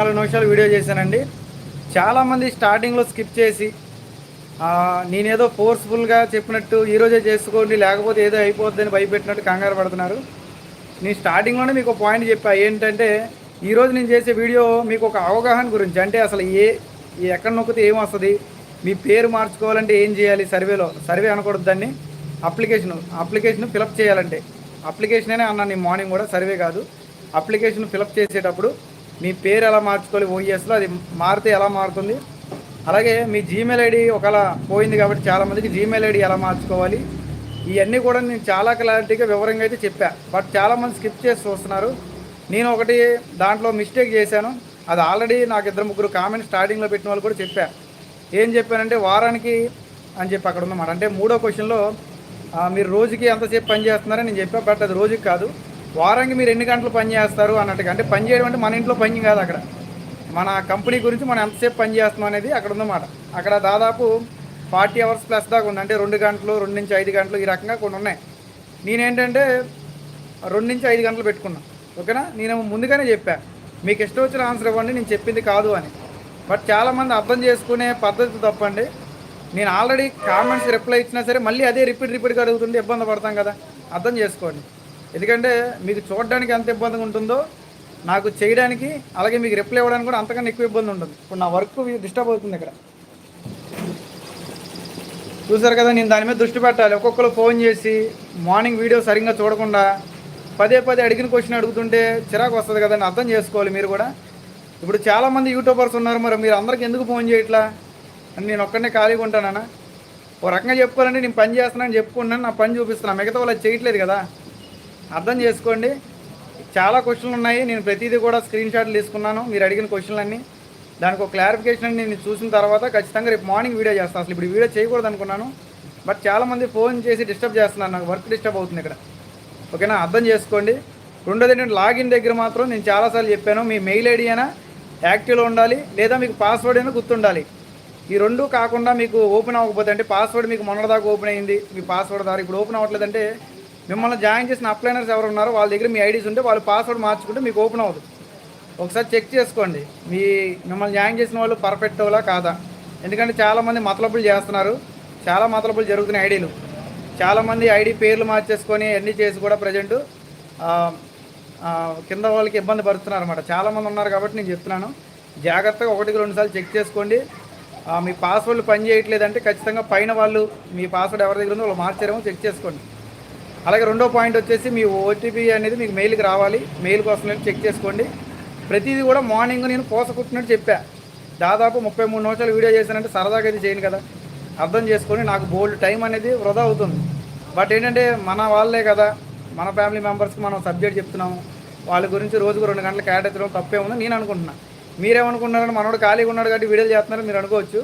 నాలుగు నిమిషాలు వీడియో చేశానండి. చాలామంది స్టార్టింగ్లో స్కిప్ చేసి నేనేదో ఫోర్స్ఫుల్గా చెప్పినట్టు ఈరోజే చేసుకోండి లేకపోతే ఏదో అయిపోద్దని భయపెట్టినట్టు కంగారు పడుతున్నారు. నేను స్టార్టింగ్లోనే మీకు ఒక పాయింట్ చెప్పా ఏంటంటే ఈరోజు నేను చేసే వీడియో మీకు ఒక అవగాహన గురించి అంటే అసలు ఏ ఎక్కడ నొక్కితే ఏం వస్తుంది మీ పేరు మార్చుకోవాలంటే ఏం చేయాలి సర్వేలో సర్వే అనకూడదు దాన్ని అప్లికేషన్ అప్లికేషన్ ఫిలప్ చేయాలంటే. అప్లికేషన్ అన్నాను అన్నా నేను మార్నింగ్ కూడా సర్వే కాదు. అప్లికేషన్ ఫిలప్ చేసేటప్పుడు మీ పేరు ఎలా మార్చుకోవాలి? ఓఈఎస్లో అది మారితే ఎలా మారుతుంది? అలాగే మీ జీమెయిల్ ఐడి ఒకవేళ పోయింది కాబట్టి చాలామందికి జీమెయిల్ ఐడి ఎలా మార్చుకోవాలి? ఇవన్నీ కూడా నేను చాలా క్లారిటీగా వివరంగా అయితే చెప్పా. బట్ చాలామంది స్కిప్ చేసి చూస్తున్నారు. నేను ఒకటి దాంట్లో మిస్టేక్ చేశాను. అది ఆల్రెడీ నాకు ఇద్దరు ముగ్గురు కామెంట్ స్టార్టింగ్లో పెట్టిన వాళ్ళు కూడా చెప్పా. ఏం చెప్పానంటే వారానికి అని చెప్పి అక్కడ ఉన్నమాట అంటే మూడో క్వశ్చన్లో మీరు రోజుకి ఎంతసేపు పని చేస్తున్నారని నేను చెప్పా. బట్ అది రోజుకి కాదు. వారానికి మీరు ఎన్ని గంటలు పని చేస్తారు అన్నట్టుగా. అంటే పని చేయడం అంటే మన ఇంట్లో పని కాదు అక్కడ. మన కంపెనీ గురించి మనం ఎంతసేపు పని చేస్తున్నాం అనేది అక్కడ ఉందన్నమాట. అక్కడ దాదాపు ఫార్టీ అవర్స్ ప్లస్ దాకా ఉంది. అంటే రెండు గంటలు రెండు నుంచి ఐదు గంటలు ఈ రకంగా కొన్ని ఉన్నాయి. నేనేంటంటే రెండు నుంచి ఐదు గంటలు పెట్టుకున్నా. ఓకేనా? నేను ముందుగానే చెప్పా. మీకు ఇష్టం వచ్చిన ఆన్సర్ ఇవ్వండి. నేను చెప్పింది కాదు అని. బట్ చాలామంది అర్థం చేసుకునే పద్ధతి తప్పండి. నేను ఆల్రెడీ కామెంట్స్ రిప్లై ఇచ్చినా సరే మళ్ళీ అదే రిపీట్ రిపీట్గా అడుగుతుంటే ఇబ్బంది పడతాం కదా. అర్థం చేసుకోండి. ఎందుకంటే మీకు చూడడానికి ఎంత ఇబ్బందిగా ఉంటుందో నాకు చేయడానికి అలాగే మీకు రిప్లై ఇవ్వడానికి కూడా అంతకన్నా ఎక్కువ ఇబ్బంది ఉంటుంది. ఇప్పుడు నా వర్క్ డిస్టర్బ్ అవుతుంది ఇక్కడ. చూసారు కదా నేను దాని మీద దృష్టి పెట్టాలి. ఒక్కొక్కరు ఫోన్ చేసి మార్నింగ్ వీడియో సరిగ్గా చూడకుండా పదే పదే అడిగిన క్వశ్చన్ అడుగుతుంటే చిరాకు వస్తుంది కదండి అర్థం చేసుకోవాలి మీరు కూడా. ఇప్పుడు చాలామంది యూట్యూబర్స్ ఉన్నారు మరి మీరు అందరికి ఎందుకు ఫోన్ చేయట్లా? అని నేను ఒక్కడనే ఖాళీగా ఉంటానన్నా ఓ రకంగా చెప్పుకోవాలంటే నేను పని చేస్తున్నాను చెప్పుకున్నాను నా పని చూపిస్తున్నాను మిగతా వాళ్ళు చేయట్లేదు కదా. అర్థం చేసుకోండి. చాలా క్వశ్చన్లు ఉన్నాయి. నేను ప్రతిదీ కూడా స్క్రీన్ షాట్లు తీసుకున్నాను. మీరు అడిగిన క్వశ్చన్లన్నీ. దానికి ఒక క్లారిఫికేషన్ నేను చూసిన తర్వాత ఖచ్చితంగా రేపు మార్నింగ్ వీడియో చేస్తాను అసలు ఇప్పుడు వీడియో చేయకూడదు అనుకున్నాను. బట్ చాలామంది ఫోన్ చేసి డిస్టర్బ్ చేస్తున్నారు. నాకు వర్క్ డిస్టర్బ్ అవుతుంది ఇక్కడ. ఓకేనా? అర్థం చేసుకోండి. రెండోది ఏంటంటే లాగిన్ దగ్గర మాత్రం నేను చాలాసార్లు చెప్పాను. మీ మెయిల్ ఐడి అయినా యాక్టివ్లో ఉండాలి. లేదా మీకు పాస్వర్డ్ అయినా గుర్తుండాలి. ఈ రెండు కాకుండా మీకు ఓపెన్ అవ్వకపోతే అంటే పాస్వర్డ్ మీకు మొన్నటిదాకా ఓపెన్ అయింది. మీ పాస్వర్డ్ ద్వారా ఇప్పుడు ఓపెన్ అవ్వట్లేదంటే మిమ్మల్ని జాయిన్ చేసిన అప్లైనర్స్ ఎవరు ఉన్నారో వాళ్ళ దగ్గర మీ ఐడీస్ ఉంటే వాళ్ళు పాస్వర్డ్ మార్చుకుంటే మీకు ఓపెన్ అవ్వదు ఒకసారి చెక్ చేసుకోండి. మీ మిమ్మల్ని జాయిన్ చేసిన వాళ్ళు పర్ఫెక్ట్ అవ్వలా కాదా? ఎందుకంటే చాలామంది మతలబులు చేస్తున్నారు. చాలా మతలబులు జరుగుతున్నాయి ఐడీలు. చాలామంది ఐడి పేర్లు మార్చేసుకొని అన్నీ చేసి కూడా ప్రజెంట్ కింద వాళ్ళకి ఇబ్బంది పడుతున్నారు అనమాట చాలామంది ఉన్నారు కాబట్టి నేను చెప్తున్నాను. జాగ్రత్తగా ఒకటికి రెండుసార్లు చెక్ చేసుకోండి. మీ పాస్వర్డ్లు పని చేయట్లేదంటే ఖచ్చితంగా పైన వాళ్ళు మీ పాస్వర్డ్ ఎవరి దగ్గర ఉందో వాళ్ళు మార్చారేమో చెక్ చేసుకోండి. అలాగే రెండో పాయింట్ వచ్చేసి మీ ఓటీపీ అనేది మీకు మెయిల్కి రావాలి. మెయిల్ కోసం చెక్ చేసుకోండి. ప్రతిదీ కూడా మార్నింగ్ నేను పోసకుట్టినట్టు చెప్పా. దాదాపు ముప్పై మూడు నిమిషాలు వీడియో చేశానంటే సరదాగా అయితే చేయను కదా. అర్థం చేసుకొని నాకు బోల్డ్ టైం అనేది వృధా అవుతుంది. బట్ ఏంటంటే మన వాళ్ళే కదా. మన ఫ్యామిలీ మెంబర్స్కి మనం సబ్జెక్ట్ చెప్తున్నాము. వాళ్ళ గురించి రోజుకు రెండు గంటలు కేటాయించడం తప్పే ఉందని నేను అనుకుంటున్నాను మీరేమనుకుంటున్నారని మనోడు ఖాళీగా ఉన్నాడు కాబట్టి వీడియోలు చేస్తున్నారని మీరు అనుకోవచ్చు.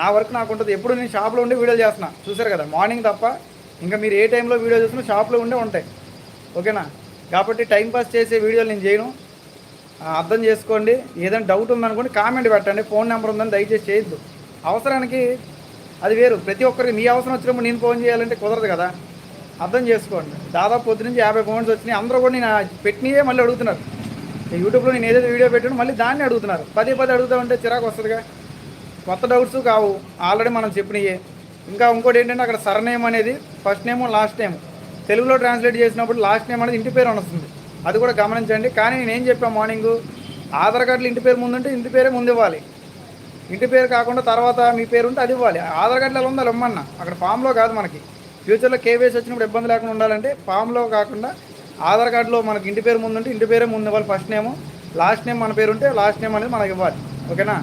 నా వరకు నాకు ఉంటుంది. ఎప్పుడు నేను షాప్లో ఉండి వీడియోలు చేస్తున్నా. చూసారు కదా? మార్నింగ్ తప్ప ఇంకా మీరు ఏ టైంలో వీడియో చూసినా షాప్లో ఉండే ఉంటాయి. ఓకేనా? కాబట్టి టైంపాస్ చేసే వీడియోలు నేను చేయను. అర్థం చేసుకోండి. ఏదైనా డౌట్ ఉందనుకోండి కామెంట్ పెట్టండి. ఫోన్ నెంబర్ ఉందని దయచేసి చేయొద్దు. అవసరానికి అది వేరు. ప్రతి ఒక్కరికి మీ అవసరం వచ్చినప్పుడు నేను ఫోన్ చేయాలంటే కుదరదు కదా. అర్థం చేసుకోండి. దాదాపు పొద్దు నుంచి యాభై ఫోన్స్ వచ్చినాయి. అందరూ కూడా నేను పెట్టినవే మళ్ళీ అడుగుతున్నారు. ఈ యూట్యూబ్లో నేను ఏదైతే వీడియో పెట్టానో మళ్ళీ దాన్ని అడుగుతున్నారు. పదే పదే అడుగుతా ఉంటే చిరాకు వస్తుందిగా. కొత్త డౌట్స్ కావు. ఆల్రెడీ మనం చెప్పినయే. ఇంకా ఇంకోటి ఏంటంటే అక్కడ సర్నేమ్ అనేది ఫస్ట్ నేమ్ లాస్ట్ నేమ్. తెలుగులో ట్రాన్స్లేట్ చేసినప్పుడు లాస్ట్ నేమ్ అనేది ఇంటి పేరు వస్తుంది. అది కూడా గమనించండి. కానీ నేను ఏం చెప్పాను మార్నింగ్? ఆధార్ కార్డులో ఇంటి పేరు ముందుంటే ఇంటి పేరే ముందు ఇవ్వాలి. ఇంటి పేరు కాకుండా తర్వాత మీ పేరు ఉంటే అది ఇవ్వాలి. ఆధార్ కార్డులో ఎలా ఉందో అలా అక్కడ ఫామ్లో కాదు మనకి. ఫ్యూచర్లో కేవైసీ వచ్చినప్పుడు ఇబ్బంది లేకుండా ఉండాలంటే ఫామ్లో కాకుండా ఆధార్ కార్డులో మనకి ఇంటి పేరు ముందు ఉంటే ఇంటి పేరే ముందు ఇవ్వాలి ఫస్ట్ నేమ్. లాస్ట్ నేమ్ మన పేరు ఉంటే లాస్ట్ నేమ్ అనేది మనకి ఇవ్వాలి. ఓకేనా?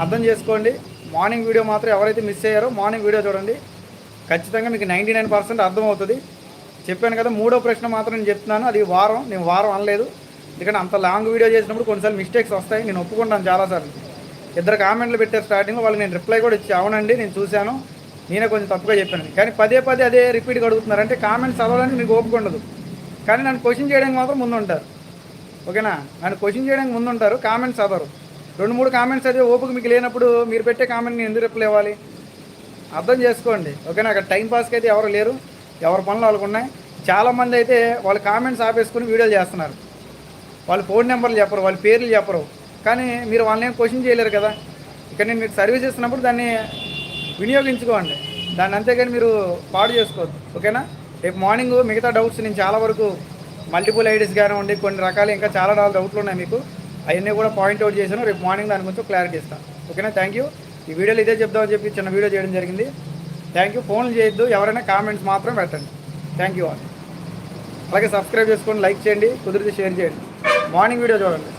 అర్థం చేసుకోండి. మార్నింగ్ వీడియో మాత్రం ఎవరైతే మిస్ అయ్యారో మార్నింగ్ వీడియో చూడండి. ఖచ్చితంగా మీకు నైంటీ నైన్ పర్సెంట్ అర్థమవుతుంది. చెప్పాను కదా మూడో ప్రశ్న మాత్రం నేను చెప్తున్నాను. అది వారం నేను వారం అనలేదు. ఎందుకంటే అంత లాంగ్ వీడియో చేసినప్పుడు కొన్నిసార్లు మిస్టేక్స్ వస్తాయి. నేను ఒప్పుకుంటాను చాలాసార్లు. ఇద్దరు కామెంట్లు పెట్టారు స్టార్టింగ్లో వాళ్ళకి నేను రిప్లై కూడా ఇచ్చి అవునండి నేను చూశాను. నేనే కొంచెం తప్పుగా చెప్పాను. కానీ పదే పదే అదే రిపీట్గా అడుగుతున్నారు అంటే కామెంట్స్ చదవడానికి మీకు ఓపిక ఉండదు. కానీ నన్ను క్వశ్చన్ చేయడానికి మాత్రం ముందు ఉంటారు ఓకేనా? నన్ను క్వశ్చన్ చేయడానికి ముందు ఉంటారు కామెంట్స్ చదవరు. రెండు మూడు కామెంట్స్ చదివి ఓపిక మీకు లేనప్పుడు మీరు పెట్టే కామెంట్ నేను ఎందుకు రిప్లై ఇవ్వాలి? అర్థం చేసుకోండి. ఓకేనా? అక్కడ టైం పాస్కి అయితే ఎవరు లేరు. ఎవరి పనులు వాళ్ళకు ఉన్నాయి. చాలామంది అయితే వాళ్ళ కామెంట్స్ ఆపేసుకుని వీడియోలు చేస్తున్నారు. వాళ్ళ ఫోన్ నెంబర్లు చెప్పరు వాళ్ళ పేర్లు చెప్పరు. కానీ మీరు వాళ్ళని ఏం క్వశ్చన్ చేయలేరు కదా? ఇక్కడ నేను మీకు సర్వీస్ ఇస్తున్నప్పుడు దాన్ని వినియోగించుకోండి. దాన్ని అంతేగాని మీరు పాడు చేసుకోవద్దు. ఓకేనా? రేపు మార్నింగ్ మిగతా డౌట్స్ నేను చాలా వరకు మల్టిపుల్ ఐడీస్ కానివ్వండి కొన్ని రకాలు ఇంకా చాలా రకాల డౌట్లు ఉన్నాయి మీకు. అవన్నీ కూడా పాయింట్ అవుట్ చేశాను. రేపు మార్నింగ్ దాని గురించి క్లారిటీ ఇస్తాను. ఓకేనా? Thank you. ఈ వీడియోలో ఇదే చెప్దామని చెప్పి చిన్న వీడియో చేయడం జరిగింది. Thank you. ఫోన్లు చేయొద్దు. ఎవరైనా కామెంట్స్ మాత్రం పెట్టండి. థ్యాంక్ యూ అలాగే సబ్స్క్రైబ్ చేసుకోండి లైక్ చేయండి. కుదిరితే షేర్ చేయండి. మార్నింగ్ వీడియో చూడండి.